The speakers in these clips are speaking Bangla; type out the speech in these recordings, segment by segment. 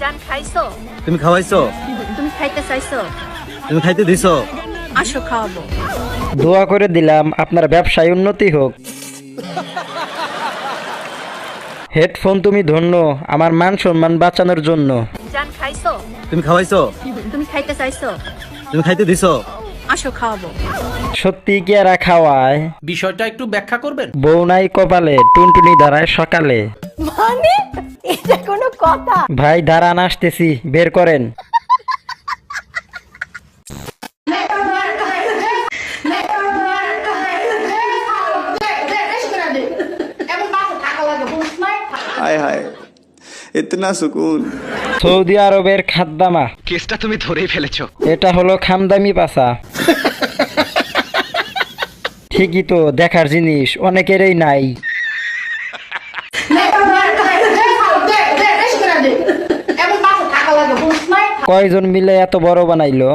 জান খাইছো? তুমি খাওয়াইছো? তুমি খাইতে চাইছো? তুমি খাইতে দিছো? আসো খাওয়াবো। দোয়া করে দিলাম আপনার ব্যবসায় উন্নতি হোক। হেডফোন তুমি ধন্য আমার মান সম্মান বাঁচানোর জন্য। জান খাইছো? তুমি খাওয়াইছো? তুমি খাইতে চাইছো? তুমি খাইতে দিছো? আসো খাওয়াবো সত্যি কি এরা খাওয়ায় বিষয়টা একটু ব্যাখ্যা করবেন বউ নাই কপালে টুনটুনি দাঁড়ায় সকালে মানে এটা কোনো কথা ভাই দাঁড়ান আসতেছি বের করেন हाय हाय इतना सुकून সৌদি আরবের খাদ্দামা। কেসটা তুমি ধরেই ফেলেছো। এটা হলো খামদামি পাসা ঠিকই তো দেখার জিনিস অনেকেরই নাই। কয়জন মিলে এত বড় বানাইলো?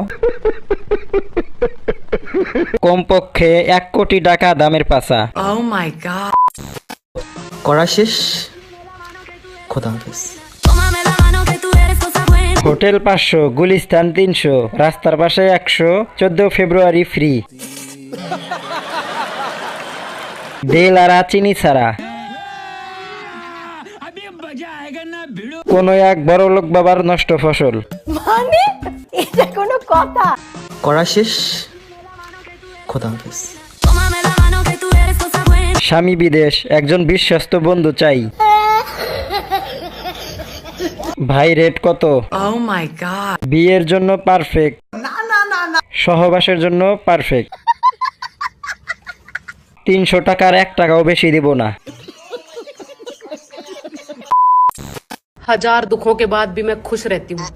কমপক্ষে এক কোটি টাকা দামের পাসা করা শেষ? খোদা হাফেজ। হোটেল পাঁচশো গুলিস্তান তিনশো রাস্তার পাশে একশো চোদ্দ ফেব্রুয়ারি ফ্রি। দেলারা চিনি ছাড়া। কোন এক বড় লোক বাবার নষ্ট ফসল। মানে? এটা কোনো কথা? করা শেষ। খোদা হাফেজ. স্বামী বিদেশ একজন বিশ্বস্ত বন্ধু চাই। ভাই রেট কত বিয়ের জন্য পারফেক্ট সহবাসের জন্য পারফেক্ট তিনশো টাকার এক টাকাও বেশি দিব না हजार दुखों के बाद भी मैं खुश रहती हूँ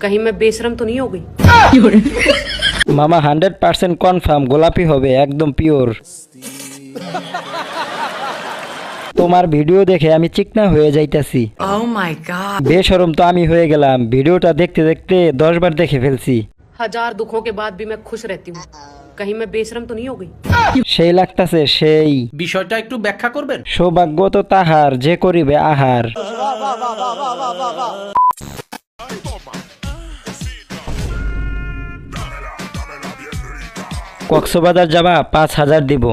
कहीं मैं बेशरम तो नहीं हो गई মামা হান্ড্রেড পার্সেন্ট কনফার্ম গোলাপি হবে একদম পিওর তোমার ভিডিও দেখে আমি চিকনা হয়ে যাইতাছি বেসরম তো আমি হয়ে গেলাম ভিডিওটা দেখতে দেখতে দশ বার দেখে ফেলছি हजार दुखों के बाद भी मैं खुश रहती हूँ कहीं मैं बेशरम तो नहीं हो गई সেই লাগতাছে সেই বিষয়টা একটু ব্যাখ্যা করবেন সৌভাগ্য তো তাহার যে করিবে আহার কক্সবাজার যাবা পাঁচ হাজার দিব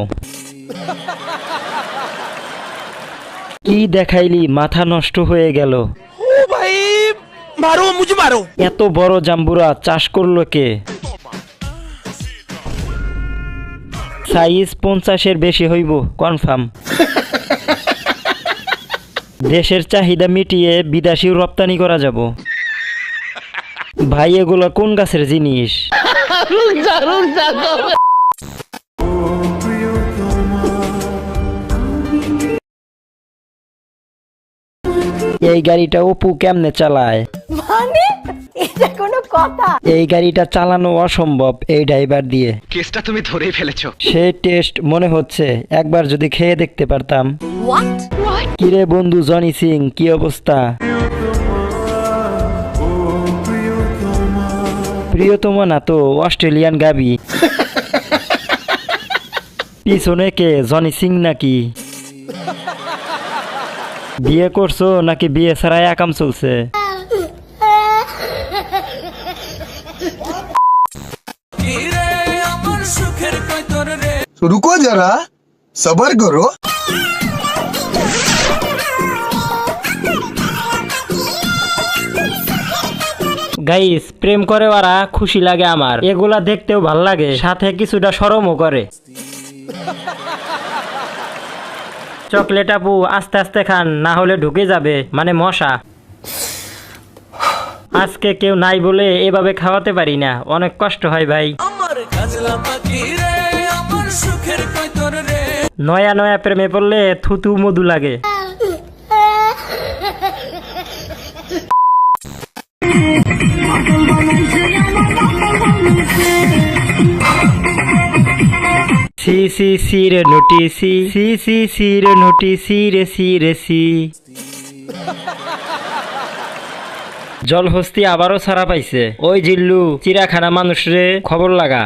কি দেখাইলি মাথা নষ্ট হয়ে গেল। এত বড় জাম্বুরা চাষ করল কে? সাইজ পঞ্চাশের বেশি হইব কনফার্ম দেশের চাহিদা মিটিয়ে বিদেশি রপ্তানি করা যাব। ভাই এগুলো কোন গাছের জিনিস? এই গাড়িটা অপু কেমনে চালায়? মানে? এটা কোনো কথা। এই গাড়িটা চালানো অসম্ভব এই ড্রাইভার দিয়ে। কেসটা তুমি ধরেই ফেলেছো। সেই টেস্ট মনে হচ্ছে একবার যদি খেয়ে দেখতে পারতাম। কিরে বন্ধু জনি সিং কি অবস্থা? প্রিয়তম না তো অস্ট্রেলিয়ান গাবি? পিছনে কে জনি সিং নাকি? বিয়ে করছ নাকি বিয়ে ছাড়াই একাম চলছে? রুকো যারা সবার করো। গাইস প্রেম করে ওরা খুশি লাগে আমার। এগুলা দেখতেও ভালো লাগে সাথে কিছুটা সরমও করে। চকলেট আপু আস্তে আস্তে খান না হলে ঢুকে যাবে মানে মশা। আজকে কেউ নাই বলে এভাবে খাওয়াতে পারি না অনেক কষ্ট হয় ভাই। নয়া নয়া প্রেমে পড়লে থুতু মধু লাগে। সি সি রে নোটি সি সি সি সি রে নোটি সি রে সি রে সি। জলহস্তি আবারও ছাড়া পাইছে। ওই জিল্লু চিড়াখানা মানুষ রে, খবর লাগা।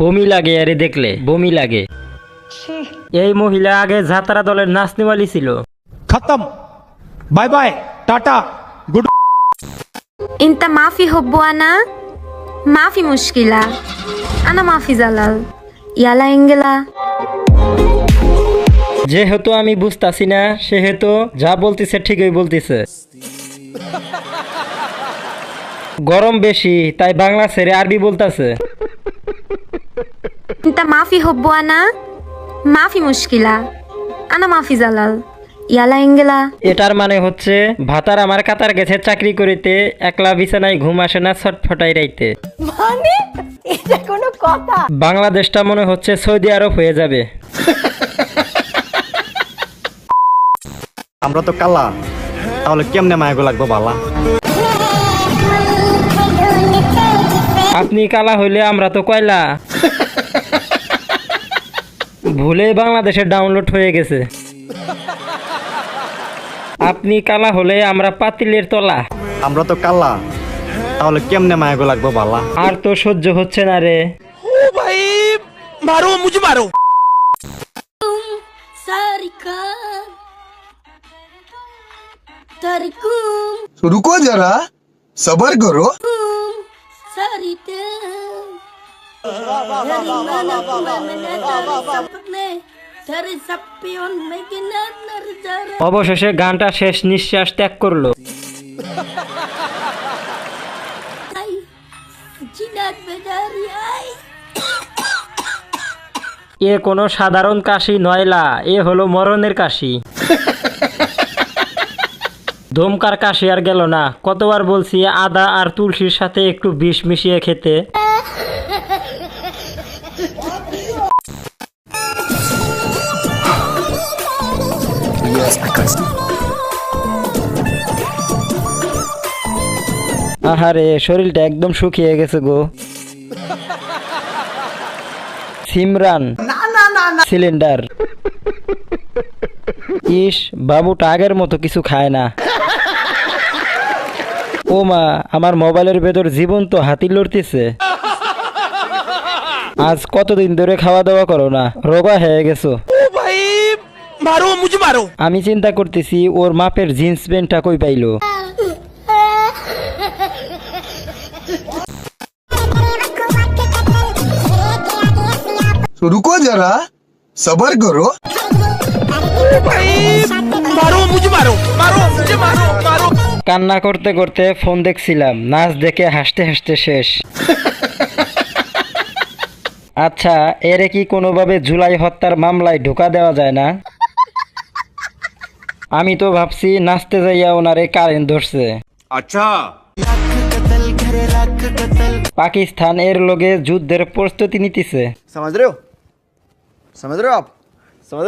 বমি লাগে আরে দেখলে, বমি লাগে। এই মহিলা আগে যাত্রা দলের নাচনিওয়ালি ছিল। খতম। বাই বাই, টাটা, গুড انت ما في حب وانا ما في مشكلة انا ما في زلل يلا انجلا যেহেতু আমি বুঝতাছি না সেহেতু যা বলতেছে ঠিকই বলতেছে গরম বেশি তাই বাংলা ছেড়ে আরবি বলতাছে انت ما في حب وانا ما في مشكلة انا ما في زلل ইয়ালা এঙ্গেলা এটার মানে হচ্ছে ভাতার আমার কাতার গেছে চাকরি করিতে একলা বিছানায় ঘুম আসে না ছটফটাই রাইতে। মানে? এটা কোনো কথা? বাংলাদেশটা মনে হচ্ছে সৌদি আরব হয়ে যাবে। আমরা তো কালা তাহলে কেমনে মায়াগো লাগবো বালা আপনি কালা হইলে আমরা তো কয়লা। ভুলে বাংলাদেশে ডাউনলোড হয়ে গেছে। আপনি কালা হলে আমরা পাতিলের তলা। আমরা তো কালা। তাহলে কেমনে মায়াগো লাগবো বালা? আর তো সহ্য হচ্ছে না রে। ও ভাই মারো মুজি মারো। রুকো যারা সবর করো সারিতে অবশেষে গানটা শেষ নিঃশ্বাস ত্যাগ করল। এ কোনো সাধারণ কাশি নয়লা এ হলো মরণের কাশি। দমকার কাশি আর গেল না কতবার বলছি আদা আর তুলসীর সাথে একটু বিষ মিশিয়ে খেতে। আহারে শরীরটা একদম শুকিয়ে গেছে গো। সিমরান সিলিন্ডার। ইস বাবুটা আগের মতো কিছু খায় না। ও মা আমার মোবাইলের ভেতর জীবন তো হাতি লড়তেছে। আজ কতদিন ধরে খাওয়া দাওয়া করো না? রোগা হয়ে গেছো। আমি চিন্তা করতেছি ওর মাপের জিন্স প্যান্টটা কই পাইলো तो रुको जरा सबर करो কান্না করতে করতে ফোন দেখছিলাম নাচ দেখে হাসতে হাসতে শেষ আচ্ছা এরে কি কোনোভাবে জুলাই হত্যার মামলায় ঢোকা দেওয়া যায় না আমি তো ভাবছি নাচতে যাইয়া ওনারে কারেন্ট ধরছে। আচ্ছা। পাকিস্তান এর লগে যুদ্ধের প্রস্তুতি নিতেছে। সমাজ রেও সমাজ সমাজ